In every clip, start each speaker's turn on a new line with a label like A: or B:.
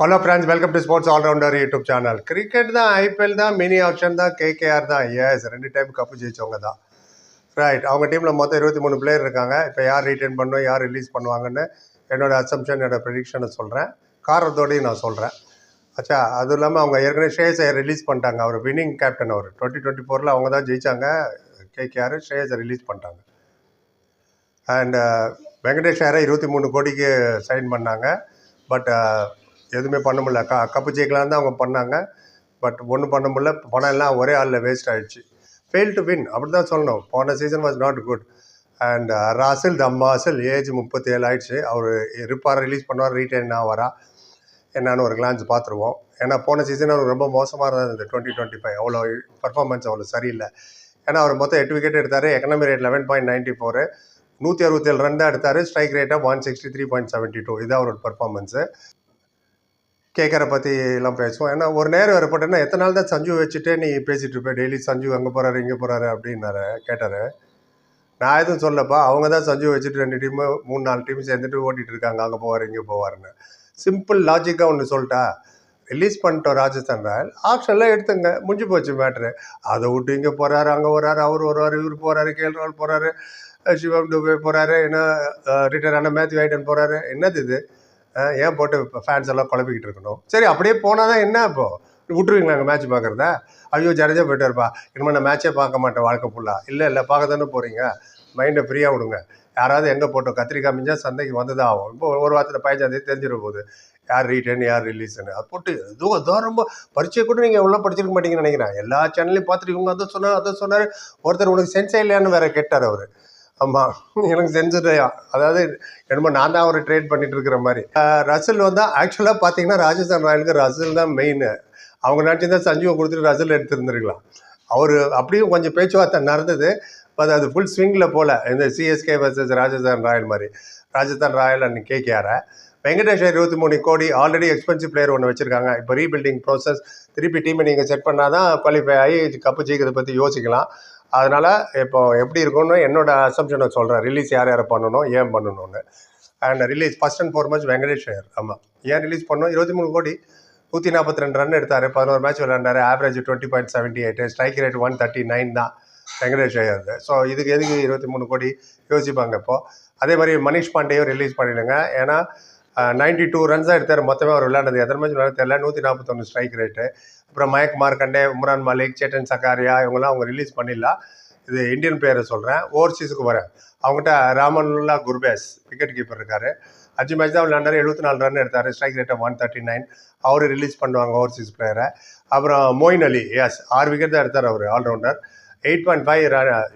A: Hello friends welcome to sports all rounder YouTube channel cricket தான் IPL தான் mini auction தான் KKR தான். Yes ரெண்டு டைம் கப்பு ஜெயிச்சவங்க தான். ரைட் அவங்க டீமில் மொத்தம் இருபத்தி மூணு பிளேயர் இருக்காங்க. இப்போ யார் ரீட்டைன் பண்ணும் யார் ரிலீஸ் பண்ணுவாங்கன்னு என்னோட அசம்ஷன் என்னோடய ப்ரெடிக்ஷனை சொல்கிறேன் காரணத்தோடையும் நான் சொல்கிறேன் அச்சா அதுவும் இல்லாமல் அவங்க ஏற்கனவே ஷேஸை ரிலீஸ் பண்ணிட்டாங்க. அவர் வின்னிங் கேப்டன் அவர். டுவெண்ட்டி டுவெண்ட்டி ஃபோரில் அவங்க தான் ஜெயிச்சாங்க. கேகேஆர் ஷேஸை ரிலீஸ் பண்ணிட்டாங்க. அண்டு வெங்கடேஷ் ஐயரை இருபத்தி மூணு கோடிக்கு சைன் பண்ணாங்க. பட் எதுவுமே பண்ண முடியல. க கப்பு ஜெயிக்கலான்னு தான் அவங்க பண்ணாங்க. பட் ஒன்றும் பண்ண முடியல. பணம் எல்லாம் ஒரே ஆளில் வேஸ்ட் ஆகிடுச்சு ஃபெயில் டு வின் அப்படி தான் சொல்லணும். போன season was not good and Russell தம்மாசில் age முப்பத்தி ஏழு ஆயிடுச்சு. அவர் இருப்பார் ரிலீஸ் பண்ணுவார் ரீட்டைன் ஆவாரா? என்னன்னு ஒரு கிளான்ஸ் பார்த்துருவோம். ஏன்னா போன சீசன் அவர் ரொம்ப மோசமாக இருந்தது. டுவெண்ட்டி டுவெண்ட்டி ஃபைவ் அவ்வளோ பர்ஃபார்மன்ஸ் அவ்வளோ சரியில்லை. ஏன்னா அவர் மொத்தம் எட்டு விக்கெட் எடுத்தார். Economy rate eleven point ninety four நூற்றி அறுபத்தேழு ரன் தான் எடுத்தார். ஸ்ட்ரைக் ரேட்டாக one sixty three point seventy two இதான் அவரோட பர்ஃபார்மன்ஸு கேட்குற பற்றிலாம் பேசுவோம். ஏன்னா ஒரு நேரம் வரப்பட்டேன்னா எத்தனை நாள் தான் சஞ்சு வச்சுட்டே நீ பேசிகிட்டு இருப்ப? டெய்லி சஞ்சு அங்கே போகிறாரு இங்கே போகிறாரு அப்படின்னாரு கேட்டார். நான் எதுவும் சொல்லப்பா அவங்க தான் சஞ்சு வச்சுட்டு ரெண்டு டீமு மூணு நாலு டீம் சேர்ந்துட்டு ஓட்டிகிட்டு இருக்காங்க. அங்கே போவார் இங்கே போவாருன்னு. சிம்பிள் லாஜிக்காக ஒன்று சொல்லிட்டா ரிலீஸ் பண்ணிட்டோம் ராஜஸ்தான் ராயல். ஆப்ஷன்லாம் எடுத்துங்க. முடிஞ்சு போச்சு மேட்ரு அதை விட்டு இங்கே போகிறாரு அங்கே வர்றாரு அவர் வருவார் இவர் போகிறாரு கேஎல் போகிறாரு சிவம் டூபே போகிறாரு என்ன ரிட்டையர் ஆன மேத்யூ ஐட்டன் போகிறாரு என்னது இது? ஏன் போட்டு ஃபேன்ஸ் எல்லாம் குழப்பிக்கிட்டு இருக்கணும்? சரி அப்படியே போனால் தான் என்ன இப்போது விட்டுருவீங்களா அங்கே மேட்ச் பார்க்குறத ஐயோ ஜடேஜா போயிட்டு இருப்பா இனிமேல் நான் மேட்சே பார்க்க மாட்டேன் வாழ்க்கை ஃபுல்லாக இல்லை இல்லை பார்க்க தானே போகிறீங்க மைண்டை ஃப்ரீயாக விடுங்க. யாராவது எங்கே போட்டோம்? கத்திரிக்காய் மிஞ்சா சந்தைக்கு வந்ததாக ஆகும். இப்போ ஒரு வாரத்தில் பதினஞ்சாந்தேதி தெரிஞ்சிட போகுது. யார் ரீட்டன் யார் ரிலீஸ்னு அது போட்டு இதுவும் அதுதான் ரொம்ப பரிச்சை கூட நீங்கள் எவ்வளோ படிச்சிருக்க மாட்டீங்கன்னு நினைக்கிறேன். எல்லா சேனல்லையும் பார்த்துட்டு இவங்க அதை சொன்னார் அதை சொன்னார். ஒருத்தர் உனக்கு சென்ஸே இல்லையான்னு வேற கேட்டார் அவர். ஆமாம் எனக்கு செஞ்சுடையா அதாவது என்னமோ நான் தான் அவரை ட்ரேட் பண்ணிட்டு இருக்கிற மாதிரி ரசல் வந்து ஆக்சுவலாக பார்த்தீங்கன்னா ராஜஸ்தான் ராயலுக்கு ரசல் தான் மெயின் அவங்க நினச்சிருந்தா சஞ்சீவம் கொடுத்துட்டு ரசல் எடுத்திருந்துருக்கலாம். அவர் அப்படியும் கொஞ்சம் பேச்சுவார்த்தை நடந்தது. பட் அது ஃபுல் ஸ்விங்கில் போல. இந்த சிஎஸ்கே வர்சஸ் ராஜஸ்தான் ராயல் மாதிரி. ராஜஸ்தான் ராயல் அண்ட் கேகேஆரை வெங்கடேஷ் இருபத்தி மூணு கோடி ஆல்ரெடி எக்ஸ்பென்சிவ் பிளேயர் ஒன்று வச்சுருக்காங்க. இப்போ ரீபில்டிங் ப்ராசஸ் திருப்பி டீமை நீங்கள் செட் பண்ணால் தான் குவாலிஃபை ஆகி கப்பு ஜெயிக்கிறத பற்றி யோசிக்கலாம். அதனால் இப்போ எப்படி இருக்கும்னு என்னோட அசம்ஷனை சொல்கிறேன் ரிலீஸ் யார் யாரை பண்ணணும் ஏன் பண்ணணும்னு. And release first and foremost Venkatesh Iyer. ஆமாம் ஏன் ரிலீஸ் பண்ணோம் இருபத்தி மூணு கோடி நூற்றி நாற்பத்தி ரெண்டு ரன் எடுத்தார். பதினோரு match விளையாண்டார். Average twenty point seventy eight strike rate one thirty nine தான் வெங்கடேஷ் ஐயர் ஸோ இதுக்கு எதுக்கு இருபத்தி மூணு கோடி? யோசிப்பாங்க இப்போ. அதே மாதிரி மனிஷ் பாண்டேயும் ரிலீஸ் பண்ணிடுங்க. ஏன்னா நைன்டி டூ ரன்ஸ் தான் எடுத்தார். மொத்தமே அவர் விளையாண்டது எத்தனை மேட்ச் விளையாட தெரியல. நூற்றி நாற்பத்தொன்று ஸ்ட்ரைக் ரேட்டு அப்புறம் மயக் மார்க்கண்டே உம்ரான் மாலிக் சேட்டன் சக்காரியா இவங்கெல்லாம் அவங்க ரிலீஸ் பண்ணிடலாம். இது இந்தியன் பிளேயரை சொல்கிறேன் ஓவர்சீஸுக்கு வரேன். அவங்ககிட்ட ராமனுல்லா குர்பேஸ் விக்கெட் கீப்பர் இருக்கார். அஞ்சு மேட்ச் தான் விளையாண்டார். எழுபத்தி நாலு ரன் எடுத்தார். ஸ்ட்ரைக் ரேட்டை ஒன் தேர்ட்டி நைன் அவர் ரிலீஸ் பண்ணுவாங்க ஓவர்சீஸ் பிளேயரை அப்புறம் மொயின் அலி எஸ் ஆறு விக்கெட் தான் எடுத்தார் அவர் all rounder eight point five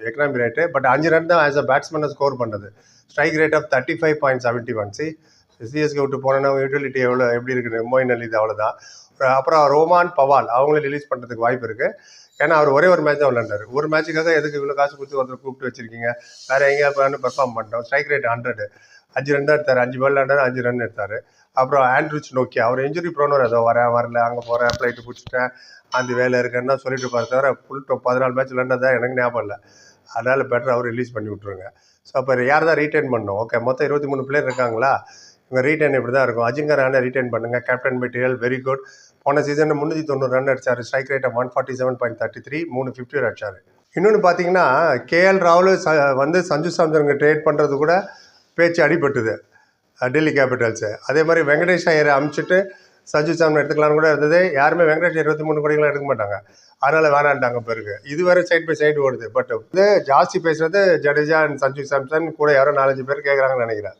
A: economy rate but அஞ்சு ரன் தான் ஆஸ் அ பேட்ஸ்மேனை ஸ்கோர் பண்ணது strike rate of thirty five point seventy one C CSK விட்டு போனேன்னா யூட்டிலிட்டி எவ்வளோ எப்படி இருக்குது மோயின் அலி இது அவ்வளோதான் அப்புறம் ரோமான் பவால் அவங்களும் ரிலீஸ் பண்ணுறதுக்கு வாய்ப்பு இருக்குது ஏன்னா அவர் ஒரே ஒரு மேட்ச் தான் விளையாண்டார். ஒரு மேட்சுக்காக எதுக்கு இவ்வளோ காசு கொடுத்து ஒருத்தர் கூப்பிட்டு வச்சிருக்கீங்க? வேறு எங்கேயா போனாலும் பெர்ஃபார்ம் பண்ணிட்டோம். ஸ்ட்ரைக் ரேட் ஹண்ட்ரட் அஞ்சு ரன் தான் எடுத்தார். அஞ்சு பால் விளையாண்டாரு அஞ்சு ரன் எடுத்தார். அப்புறம் ஆண்ட்ரூச் நோக்கி அவர் இன்ஜுரி ப்ரோனர் ஏதோ வரேன் வரல அங்கே போகிறேன் ஃப்ளைட்டு பிடிச்சிட்டேன் அந்த வேலை இருக்குன்னு சொல்லிட்டு இருப்பாரு தவிர ஃபுல் பதினாலு மேட்ச் விளையாண்டதா எனக்கு ஞாபகம் இல்லை. அதனால் பெட்டர் அவர் ரிலீஸ் பண்ணி விட்ருங்க ஸோ அப்போ யார் தான் ரீட்டைன் பண்ணோம் ஓகே மொத்தம் இருபத்தி மூணு பிளேயர் இருக்காங்களா? ரீட்டைன் இப்படி தான் இருக்கும். அஜிங்கர் ராணை ரீட்டைன் பண்ணுங்கள் கேப்டன் மெட்டீரியல் வெரி குட் போன சீசனில் முந்நூற்றி தொண்ணூறு ரன் அடிச்சார். ஸ்ட்ரைக் ரேட்டை one forty seven point thirty three மூணு ஃபிஃப்டி அடிச்சார். இன்னொன்று பார்த்தீங்கன்னா கேஎல் ராகுல் ச வந்து சஞ்சு சாம்சனுக்கு ட்ரேட் பண்ணுறது கூட பேச்சு அடிபட்டுது. டெல்லி கேபிட்டல்ஸு அதே மாதிரி வெங்கடேஷ் ஐயரை அமுச்சிட்டு சஞ்சு சாம்சன் எடுத்துக்கலாம்னு கூட இருந்தது. யாருமே வெங்கடேஷ் இருபத்தி மூணு கோடிகளாக எடுக்க மாட்டாங்க. அதனால் வேணான்ட்டாங்க பிறகு இது சைட் பை சைடு ஓடுது. பட் இது ஜாஸ்தி பேசுகிறது ஜடேஜா அண்ட் சஞ்சு சாம்சன் கூட யாரோ நாலஞ்சு பேர் கேட்குறாங்கன்னு நினைக்கிறேன்.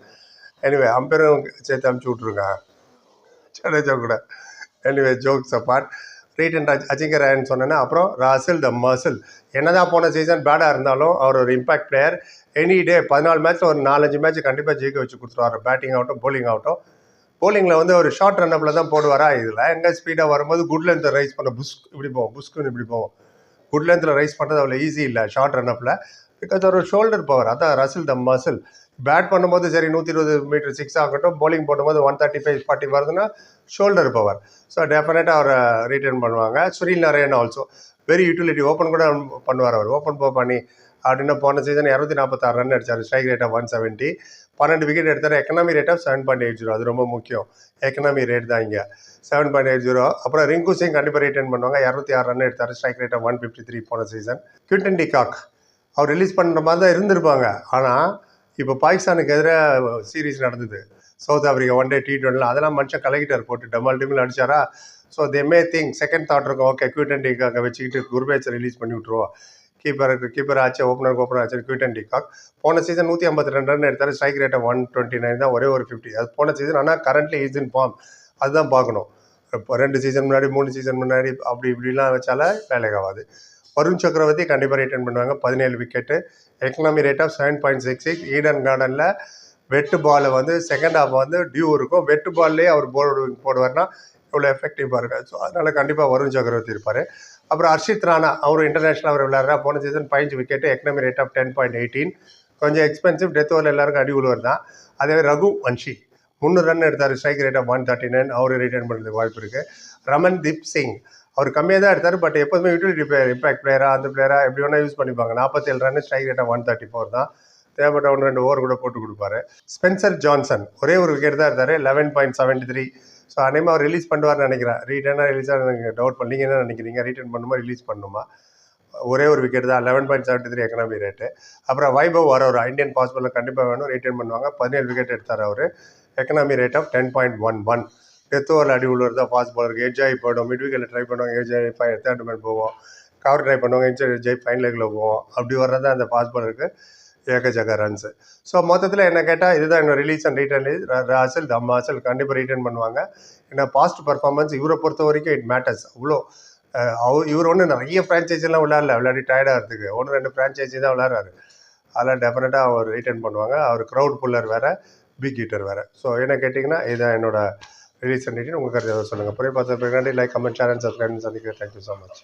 A: எனிவே அம்பேரும் சேர்த்து அமுச்சு விட்ருங்க ஜடேஜா கூட anyway jokes apart retain Ajinkya Rahane சொன்னேன்னா அப்புறம் ராசில் த மசில் என்னதான் போன சீசன் பேடாக இருந்தாலும் அவர் ஒரு இம்பாக்ட் பிளேயர் எனி டே பதினாலு மேட்ச்சில் ஒரு நாலஞ்சு மேட்ச் கண்டிப்பாக ஜெயிக்க வச்சு கொடுத்துருவாரு பேட்டிங் ஆகட்டும் போலிங் ஆகட்டும் போலிங்கில் வந்து ஒரு ஷார்ட் ரன்னப்பில் தான் போடுவாரா இதில் எங்கே ஸ்பீடாக வரும்போது குட் லென்த்தில் ரைஸ் பண்ண புஷ் இப்படி போவோம் புஷ்குன்னு இப்படி போவோம் குட் லென்த்தில் ரைஸ் பண்ணுறது அவ்வளோ ஈஸி இல்லை ஷார்ட் ரன்னப்பில் பிகாஸ் ஒரு ஷோல்டர் பவர் அதான் ரசில் த மசில் பேட் பண்ணும்போது சரி நூற்றி இருபது மீட்டர் சிக்ஸ் ஆகட்டும். போலிங் போடும்போது ஒன் தேர்ட்டி ஃபைவ் ஃபார்ட்டி வருதுன்னா ஷோல்டர் பவர் ஸோ டெஃபினட்டாக அவரை ரீட்டைன் பண்ணுவாங்க. Sunil Narine also very utility open கூட பண்ணுவார் அவர். ஓப்பன் போ பண்ணி அப்படின்னா போன சீசன் இரநூத்தி நாற்பத்தாறு ரன் அடிச்சார். ஸ்ட்ரைக் ரேட்டாக ஒன் செவன்ட்டி பன்னெண்டு விக்கெட் எடுத்தார். Economy rate of seven point eight zero அது ரொம்ப முக்கியம். எக்கனாமி ரேட் தான் இங்கே. செவன் பாயிண்ட் எயிட் ஜீரோ அப்புறம் ரிங்கு சிங் கண்டிப்பாக ரீட்டைன் பண்ணுவாங்க. இரநூத்தி ஆறு ரன் எடுத்தார். Strike rate of one fifty three போன சீசன் கியூட்டன் டிகாக் அவர் ரிலீஸ் பண்ணுற மாதிரி தான் இருந்திருப்பாங்க. ஆனால் இப்போ பாகிஸ்தானுக்கு எதிராக சீரீஸ் நடந்தது. South Africa one day T டுவெண்ட்டில் அதெல்லாம் மனுஷன் கலக்கிட்டார் போட்டு டமால் டீமில் அடிச்சாரா so they may think second thought இருக்கும். ஓகே கியூட்டன் டிகாக்கை வச்சுக்கிட்டு குர்பேச்சை ரிலீஸ் பண்ணி விட்ருவோம் கீப்பருக்கு கீப்பர் ஆச்சு ஓப்பனர் ஓப்பனர் ஆச்சு கியூட்டன் டிகாக் போன சீசன் நூற்றி ஐம்பத்தி ரெண்டு ரன் எடுத்தார் ஸ்ட்ரைக் ரேட்டை ஒன் டுவெண்ட்டி நைன் தான் ஒரே ஒரு ஃபிஃப்டி அது போன சீசன் ஆனால் கரண்ட்லி இஸ் இன் ஃபார்ம் அதுதான் பார்க்கணும். இப்போ ரெண்டு சீசன் முன்னாடி மூணு சீசன் முன்னாடி அப்படி இப்படிலாம் வச்சால வேலைக்கு ஆகாது. வருண் சக்கரவர்த்தி கண்டிப்பாக ரிட்டர்ன் பண்ணுவாங்க. பதினேழு wicket economy rate of seven point six six Eden கார்டனில் வெட்டு பால் வந்து செகண்ட் ஹாஃப் வந்து டியூ இருக்கும். வெட்டு பால்லேயே அவர் போர்டு போடுவார்னா இவ்வளோ எஃபெக்டிவாக இருக்காது ஸோ அதனால் கண்டிப்பாக வருண் சக்கரவர்த்தி இருப்பார். அப்புறம் ஹர்ஷித் ராணா அவர் இன்டர்நேஷனல் அவர் விளையாடுறா போன சீசன் பதினஞ்சு wicket economy rate of ten point eighteen கொஞ்சம் எக்ஸ்பென்சிவ் டெத் ஓவர் எல்லாருக்கும் அடி உழுவர் தான் அதே ரகு வன்ஷி முந்நூறு ரன் எடுத்தார். Strike rate of one thirty nine our return பண்ணுறதுக்கு வாய்ப்பு இருக்குது ரமன் தீப் சிங் அவர் கம்மியாக தான் எடுத்தார் பட் எப்போதுமே யூட்டிலிட்டி பிளேயர் இம்பாக்ட் பிளேயராக அந்த பிளேயராக எப்படி வேணால் யூஸ் பண்ணிப்பாங்க. நாற்பத்தேழு ரன் ஸ்ட்ரைக் ரேட்டாக ஒன் தேர்ட்டி ஃபோர் தான். தேவைப்பட்ட ஒன்று ரெண்டு ஓவர் கூட போட்டு கொடுப்பாரு. ஸ்பென்சர் ஜான்சன் ஒரே ஒரு விக்கெட் தான் இருந்தார் eleven point seventy three so அநேகமாக அவர் ரிலீஸ் பண்ணுவார்னு நினைக்கிறேன். ரீட்டர்னாக ரிலீஸாக எனக்கு டவுட் பண்ணீங்க என்ன நினைக்கிறீங்க? ரிட்டர்ன் பண்ணுமா ரிலீஸ் பண்ணுமா? ஒரே ஒரு விக்கெட் தான் eleven point seventy three economy rate அப்புறம் வைபவ் வர ஒரு இந்தியன் பாஸ்போர்ட்டில் கண்டிப்பாக வேணும் ரிட்டர்ன் பண்ணுவாங்க. பதினேழு விக்கெட் எடுத்தார் அவர். Economy rate of ten point one one death ஓவரில் அடி உள்ளவர் தான் ஃபாஸ்ட் பாலருக்கு ஏஜ் ஆகி போயிடும். மிட் விக்கெட்டில் ட்ரை பண்ணுவாங்க. ஏஜ் ஆகி தேர்ட் மேன் போவோம். கவர் ட்ரை பண்ணுவாங்க. இன்ச்சர் ஜெய் ஃபைன் லெக்கில் போவோம். அப்படி வர்றது அந்த ஃபாஸ்ட் பாலருக்கு ஏகஜக ரன்ஸு ஸோ மொத்தத்தில் என்ன கேட்டால் இதுதான் என்னோட ரிலீஸ் அண்ட் ரிட்டர்ன் ராசல் தம்மாசல் கண்டிப்பாக ரிட்டர்ன் பண்ணுவாங்க. ஏன்னா பாஸ்ட் பர்ஃபார்மன்ஸ் இவரை பொறுத்த வரைக்கும் இட் மேட்டர்ஸ் அவ்வளோ அவர் இவர் ஒன்று நிறைய ஃப்ரான்ச்சைஸிலாம் விளாட்ல விளையாடி டயர்டாகிறதுக்கு ஒன்று ரெண்டு ஃப்ரான்ச்சைஸி தான் விளாட்றாரு அதெல்லாம் டெஃபினட்டாக அவர் ரிட்டர்ன் பண்ணுவாங்க. அவர் க்ரௌட் புல்லர் வேறு பிக் ஹீட்டர் வேறு. ஸோ என்ன கேட்டிங்கன்னா இதுதான் என்னோட ரிலீஸ் பண்ணிட்டு உங்களுக்கு கருத்து சொல்லுங்கள் புரிய பார்த்து லைக் கமெண்ட் சேனல் சப்ஸ்கிரைப் சந்திக்கிறேன் தேங்க்யூ ஸோ மச்